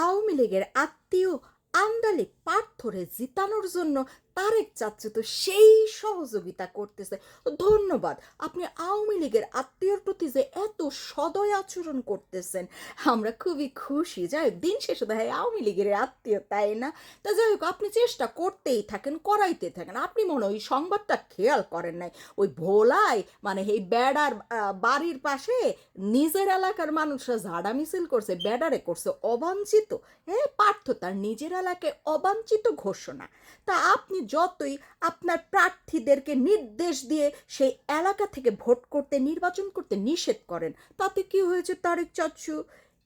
আওয়ামী লীগের আত্মীয় আন্দালি পার্থরে জিতানোর জন্য তারেক চাচ্ছে তো সেই সহযোগিতা করতেছে। ধন্যবাদ, আপনি আওয়ামী লীগের আত্মীয়র প্রতি যে এত সদয় আচরণ করতেছেন, আমরা খুবই খুশি। যাই হোক, দিন শেষে দেখা যায় আওয়ামী লীগের আত্মীয়, তাই না? তা যাই হোক, আপনি চেষ্টা করতেই থাকেন, করাইতে থাকেন। আপনি মনে হয় ওই সংবাদটা খেয়াল করেন নাই। ওই ভোলায় মানে এই বেড়ার বাড়ির পাশে নিজের এলাকার মানুষরা ঝাড়া মিছিল করছে, বেড়ারে করছে, অবাঞ্ছিত। হ্যাঁ পার্থ তার নিজের এলাকায় অবাঞ্ছিত ঘোষণা। তা আপনি যতই আপনার প্রার্থীদেরকে নির্দেশ দিয়ে সেই এলাকা থেকে ভোট করতে, নির্বাচন করতে নিষেধ করেন, তাতে কি হয়েছে তারেক চাচু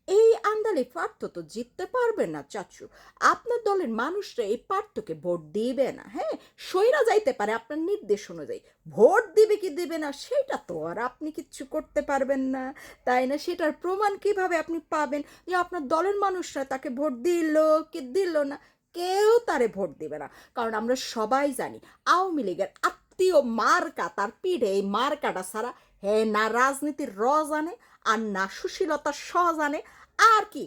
এই আন্দালে পার্থ তো জিততে পারবে না, চাচু। আপনার দলের মানুষরা এই পার্থকে ভোট দিবে না হ্যাঁ? সইরা যাইতে পারে আপনার নির্দেশ অনুযায়ী। ভোট দিবে কি দিবে না, সেটা তো আর আপনি কিচ্ছু করতে পারবেন না, তাই না? সেটার প্রমাণ কীভাবে আপনি পাবেন যে আপনার দলের মানুষরা তাকে ভোট দিল কি দিল না? কেউ তারে ভোট দিবে না। কারণ আমরা সবাই জানি, আওয়ামী লীগের আত্মীয় মার্কা তার পিঠে এই মার্কাটা ছাড়া, হে না রাজনীতির র জানে, আর না সুশীলতার স জানে আর কি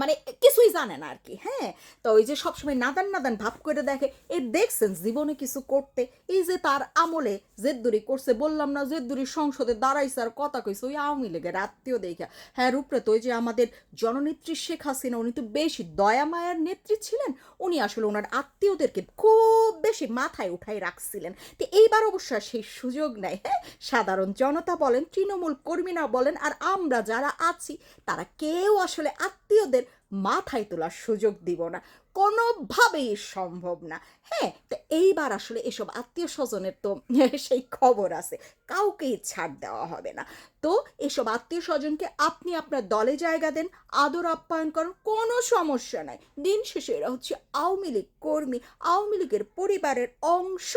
মানে কিছুই জানে না আর কি হ্যাঁ? তো ওই যে সবসময় নাদান নাদান ভাব করে দেখে, এ দেখছেন জীবনে কিছু করতে, এই যে তার আমলে জেদ্দুরি করছে, বললাম না জেদ্দুরি সংসদে দাঁড়াইছে আর কথা কইছে, ওই আওয়ামী লীগের আত্মীয় দেখা হ্যাঁ রূপরে তো ওই যে আমাদের জননেত্রী শেখ হাসিনা, উনি তো বেশি দয়া মায়ার নেত্রী ছিলেন, উনি আসলে ওনার আত্মীয়দেরকে খুব বেশি মাথায় উঠাই রাখছিলেন। তো এইবার অবশ্য সেই সুযোগ নাই হ্যাঁ? সাধারণ জনতা বলেন, তৃণমূল কর্মীরা বলেন, আর আমরা যারা আছি, তারা কেউ আসলে আত্মীয়দের মাথায় তোলার সুযোগ দিব না। কোনোভাবেই সম্ভব না। হ্যাঁ তো এইবার আসলে এসব আত্মীয় স্বজনের তো সেই খবর আছে। কাউকেই ছাড় দেওয়া হবে না। তো এসব আত্মীয় স্বজনকে আপনি আপনার দলে জায়গা দেন, আদর আপ্যায়ন করেন, কোনো সমস্যা নাই। দিন শেষে এরা হচ্ছে আওয়ামী লীগ কর্মী, আওয়ামী লীগের পরিবারের অংশ।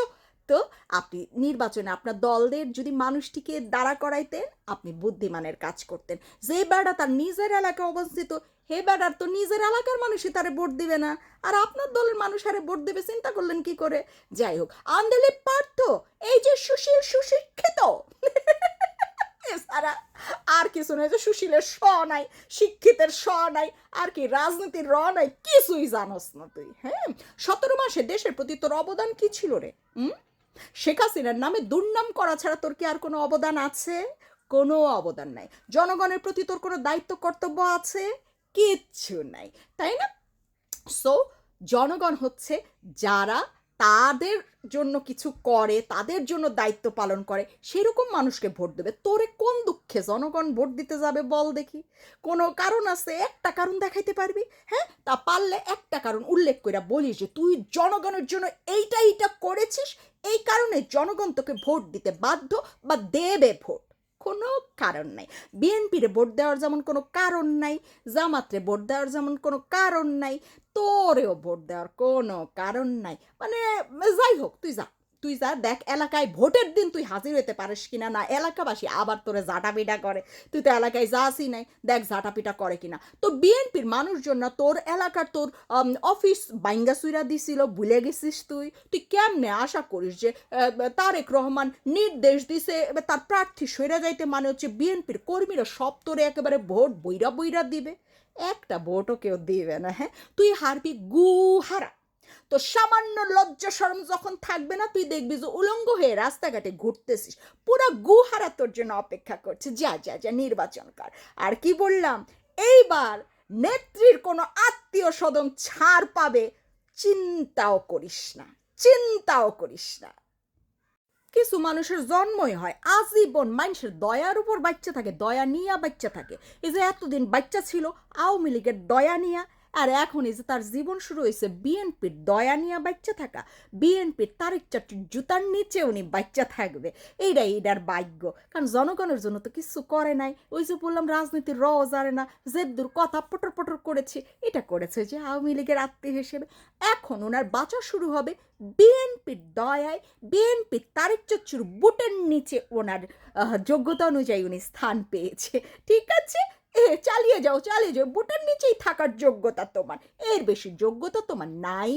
তো আপনি নির্বাচনে আপনার দলদের যদি মানুষটিকে দাঁড়া করাইতেন, আপনি বুদ্ধিমানের কাজ করতেন। যে বেড়া তার নিজের এলাকায় অবস্থিত হে বেড়ার তো নিজের এলাকার মানুষই তারে ভোট দিবে না। আর আপনার দলের মানুষ আরে ভোট দেবে, চিন্তা করলেন কি করে? যাই হোক, আন্দালে পার্থ, এই যে সুশীল সুশিক্ষিত। এছাড়া আর কিছু নয় যে সুশীলের স নাই, শিক্ষিতের স নাই, আর কি রাজনীতির র নাই, কিছুই জানোস না তুই হ্যাঁ? সতেরো মাসে দেশের প্রতি তোর অবদান কি ছিল রে? হুম? শেখ হাসিনার নামে দুর্নাম করা ছাড়া তোর কি আর কোনো অবদান আছে? কোনো অবদান নাই। জনগণের প্রতি তোর কোনো দায়িত্ব কর্তব্য আছে? কিচ্ছু নাই, তাই না? সো জনগণ হচ্ছে যারা তাদের জন্য কিছু করে, তাদের জন্য দায়িত্ব পালন করে, সেরকম মানুষকে ভোট দেবে। তোরে কোন দুঃখে জনগণ ভোট দিতে যাবে বল দেখি। কোনো কারণ আছে? একটা কারণ দেখাইতে পারবি? হ্যাঁ? তা পারলে একটা কারণ উল্লেখ করে বলিস যে তুই জনগণের জন্য এইটা এইটা করেছিস, এই কারণে জনগণ তোকে ভোট দিতে বাধ্য বা দেবে ভোট। কোনো কারণ নাই। বিএনপিরে ভোট দেওয়ার যেমন কোনো কারণ নাই, জামাতরে ভোট দেওয়ার যেমন কোনো কারণ নাই, তোরেও ভোট দেওয়ার কোনো কারণ নাই। মানে যাই হোক, তুই যা। তুই যা দেখ, এলাকায় ভোটের দিন তুই হাজির হতে পারিস কিনা না, এলাকাবাসী আবার তোরে জাটাপিটা করে। তুই তো এলাকায় যাসই নাই, দেখ জাটাপিটা করে কিনা। তো বিএনপির মানুষজন না, তোর এলাকার তোর অফিস বাইঙ্গা সুইরা দিছিল, ভুলে গেছিস তুই। তুই কেমনে আশা করিস যে তারেক রহমান নির্দেশ দিছে তার প্রার্থী সইরা যাইতে মানে হচ্ছে বিএনপির কর্মীরা সব তোরে একেবারে ভোট বইরা বইরা দিবে। একটা ভোটও কেউ দিবে না হ্যাঁ? তুই হারবি গুহারা তো সামান্য লজ্জা শরম যখন থাকবে না, তুই দেখবি যে উলঙ্গ হয়ে রাস্তাঘাটে ঘুরতেছিস। পুরো গুহারা তোর জন্য অপেক্ষা করছে। যা যা যা, নির্বাচন কর। আর কি বললাম? এইবার নেত্রীর কোনো আত্মীয় স্বজন ছাড় পাবে, চিন্তাও করিস না, চিন্তাও করিস না। কিছু মানুষের জন্মই হয় আজীবন মানুষের দয়ার উপর বাচ্চা থাকে, দয়া নিয়া বাচ্চা থাকে। এই যে এতদিন বাচ্চা ছিল, আওয়ামী লীগের দয়া নিয়া আর এখন এই যে তার জীবন শুরু হয়েছে বিএনপির দয়া নিয়া বাচ্চা থাকা। বিএনপির তারিখ চারটির জুতার নিচে উনি বাচ্চা থাকবে। এইটাই এটার ভাগ্য। কারণ জনগণের জন্য তো কিছু করে নাই। ওই যে বললাম, রাজনীতির র জানে না। জেদ্দুর কথা পটর পটর করেছে। এটা করেছে যে আওয়ামী লীগের আত্মীয় হিসেবে। এখন ওনার বাঁচা শুরু হবে বিএনপির দয়ায়। বিএনপির তারিক চচ্চুর বুটের নিচে ওনার যোগ্যতা অনুযায়ী উনি স্থান পেয়েছে। ঠিক আছে? এ, চালিয়ে যাও চালিয়ে যাও। বুটের নিচেই থাকার যোগ্যতা তোমার। এর বেশি যোগ্যতা তোমার নাই।